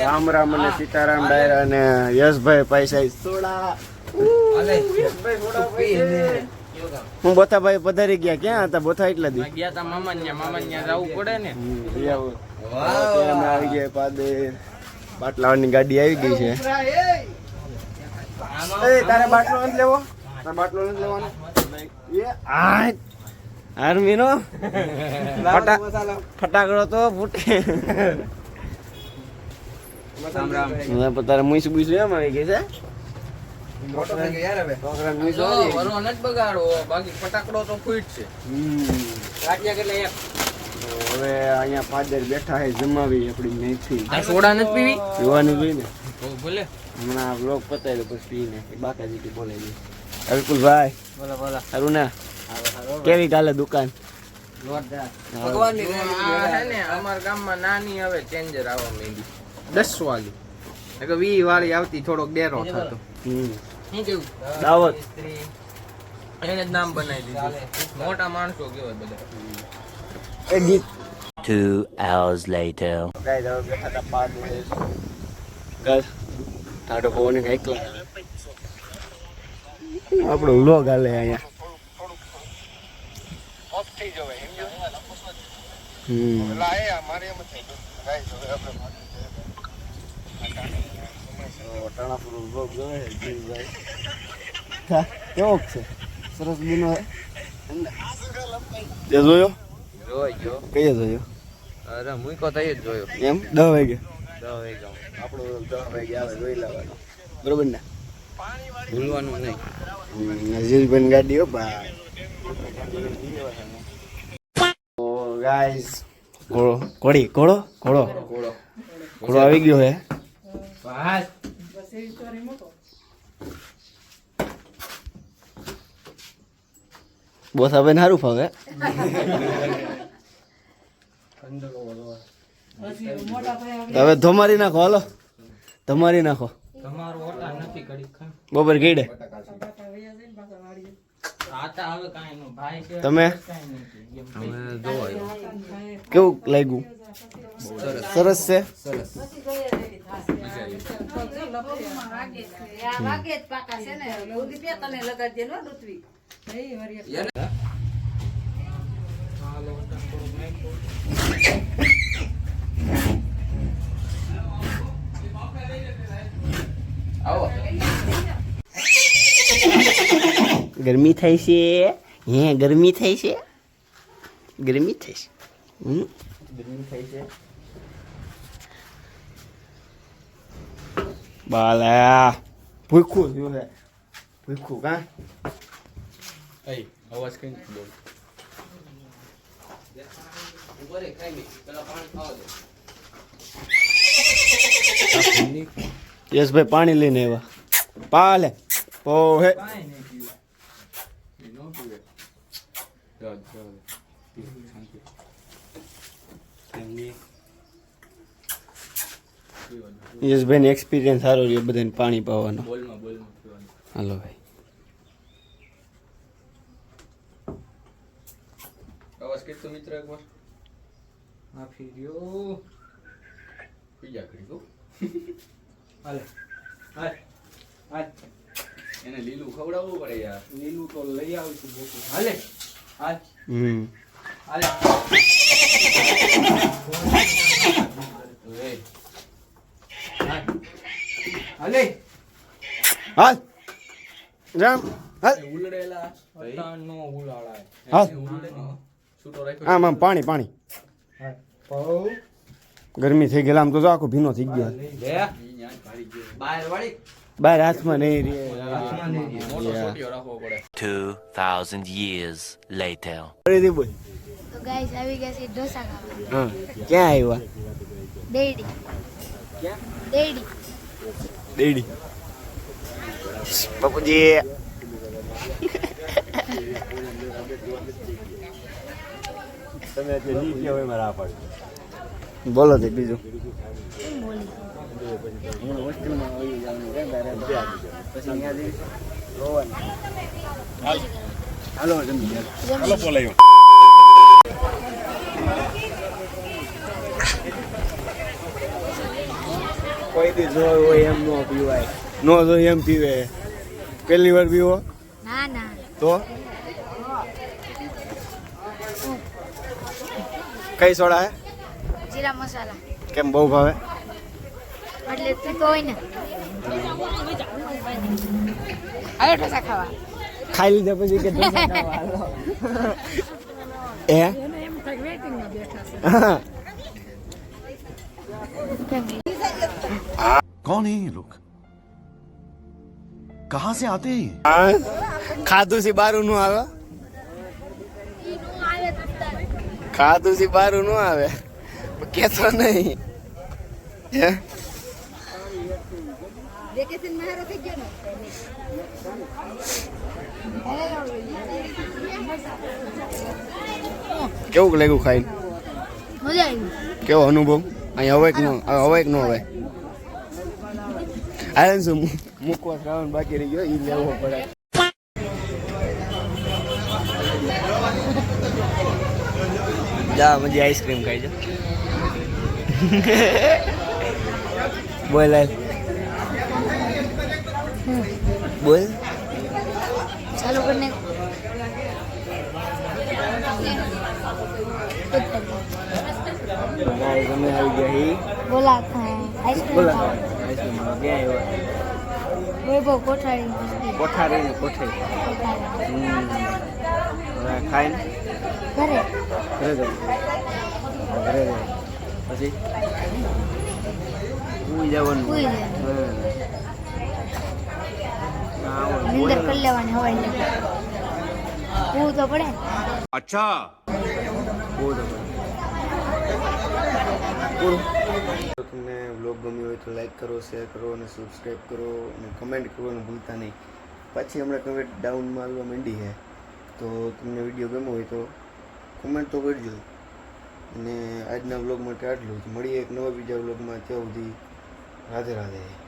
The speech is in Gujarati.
રામ રામ અને સીતારામ ડાયરા અને યશભાઈ પૈસા સોડા હું બોથાભાઈ પધારી ગયા. ક્યાં હતા? બોથા એટલા દી ગયા તા મામા ન્યા મામા ન્યા જવું પડે ને. અમે આવી ગયા પાદે. બાટલાવાની ગાડી આવી ગઈ છે. એ તારે બાટલો નથી લેવો? તારે બાટલો નથી લેવાનો? એ આ આર્મી નો ફટાકડો તો ફૂટે. રામ મુઈસ બુઈસ એમ આવી ગઈ છે. છોકરાને મુઈસ આવી વરો નથી બગાડવો. બાકી ફટાકડો તો ફૂટ છે. હમ. ગાંઠિયા કેટલે એક? હવે અહીંયા ફાધર બેઠા છે જમાવી આપણી મેથી. આ સોડા નથી પીવી? જોવાનું જોઈ ને? તો હમણાં બ્લોગ પતાવી પછી પી નાખી બાકાજી બોલાવી દે વિપુલભાઈ બોલો બોલો. સારું ને કેવી ચાલે દુકાન? ભગવાનની અમારા ગામમાં નાની હવે ચેન્જર આવવા માંડી. દસ વાળી એટલે વી વાળી આવતી થોડોક ડેરો થતો. હમ. શું કેવું? દાવત. એને જ નામ બનાવી દીધું. મોટા માણસો કેવાય બધા. એ ગીત Two hours later. ગાય દાવ બેઠા હતા પાદ ગાય ટાટો પવન એકલા આપણો વ્લોગ હાલે અહીંયા. હમ. વ્લોગ જોવે છે જીવભાઈ. હા, કેવો છે? સરસ બીનો હે? તે જોયો? જોયો કઈ જોયો? અરે હું થઈ જ જોયો. એમ? 10 વાગે? 10 વાગે આપણો 10 વાગે આવે જોઈ લેવાનો. બરોબર ને? ભૂલવાનું નહીં. નજીલભાઈ ગાડી હો ભાઈ. ગાઈસ ઘોડો ઘોડી? ઘોડો. ઘોડો. ઘોડો આવી ગયો હે. બસ. બોસ હવે સારું ફાવે હવે ધમારી નાખો હાલો. ધમારી નાખો. તમારો ઓટા નથી કડી ખાન બપોર ગઈડે આતા હવે કાંઈ નું ભાઈ છે તમે કેવું લાગ્યું? સરસ છે? આવો ગરમી થાય છે. હે ગરમી થાય છે? ગરમી થાય છે. ગરમી થાય છે. બાલા ભૂખું થયું છે ભૂખું કા એ અવાજ કઈ બોલ ઉપર ખાઈ લે પેલા પાણી ખાવા દે યશભાઈ પાણી લઈને આવ્યા પાલે પોહે શાંતિ યશભાઈ ને એક્સપિરિયન્સ સારો રહ્યો બધાને પાણી પાવાનો. બોલમાં બોલમાં પીવાનું. હાલો ભાઈ. અવાજ કીધો મિત્ર એકવાર? માફી રહ્યો બીજા કરી દો હાલે હાલ હાલ. એને લીલું ખવડાવવું પડે યાર. લીલું તો લઈ આવીશું બોકું હાલે હાલ. હમ. હાલ. હાલે. હાલ. રામ. હાલ. ઉલડેલા અટાણનો ઉલાળાય. હાલ. છૂટો રાખ્યો આમ આમ પાણી પાણી. પૌ ગરમી થઈ ગયેલા આમ તો આખો ભીનો થઈ ગયો. બહાર હાથમાં નહીં રે ટુ years later. ફરીથી બોલ. તો ગાઈસ આવી ગયા છે ઢોસા ખાવા. હા ક્યાં આવ્યા? ડેડી ડેડી ડેડી બાપુજી. તમે જે જી કહો એમાં રાહ પાડો. બોલો તે બીજું. હાલો જમી. હાલો બોલાયો. કોઈ દી જો હોય એમ નો પીવાય. નો જો એમ પીવે. પહેલી વાર પીવો? ના ના. તો? કઈ સોડા હે? જીરા મસાલા. કેમ બહુ ભાવે? એટલે તું તો હોય ને. આયો ઢોસા ખાવા. ખાઈ લીધા પછી કે ઢોસા ખાવા. એ હા. कौन है ये लोग कहां से आते हैं ये? હા ખાધું સી બારું નું આવે ખાધું સી બારું નું આવે કેતો નહીં હે કેવું લાગ્યું ખાઈને મજા આવી કેવો અનુભવ અહીં હવે નો હવે નો હવે આયન શું મૂકવા શ્રાવણ બાકી રહી ગયો ઈ લેવો પડે જા મજી આઈસ્ક્રીમ ખાઈ જા બોલ હાલ. બોલ ચાલુ કરીને ગાય તમે આવી ગયા હી બોલા આઈસ્ક્રીમ બોલા વૈભવ કોઠારી કોઠારી કોઠારી હવે ખાઈને ઘરે ઘરે પછી ઉઈ જવાનું ઉઈ નિંદર કરી લેવાની હવાઈ હું તો પડે અચ્છા તમને બ્લોગ ગમ્યો હોય તો લાઈક કરો શેર કરો અને સબસ્ક્રાઈબ કરો અને કમેન્ટ કરવાનું ભૂલતા નહીં. પાછી હમણાં કમેન્ટ ડાઉનમાં આવવા માંડી છે, તો તમને વીડિયો ગમ્યો હોય તો કમેન્ટ તો કરજો. અને આજના બ્લોગ માટે આટલું જ. મળીએ એક નવા બીજા બ્લોગમાં ત્યાં સુધી રાધે રાધે.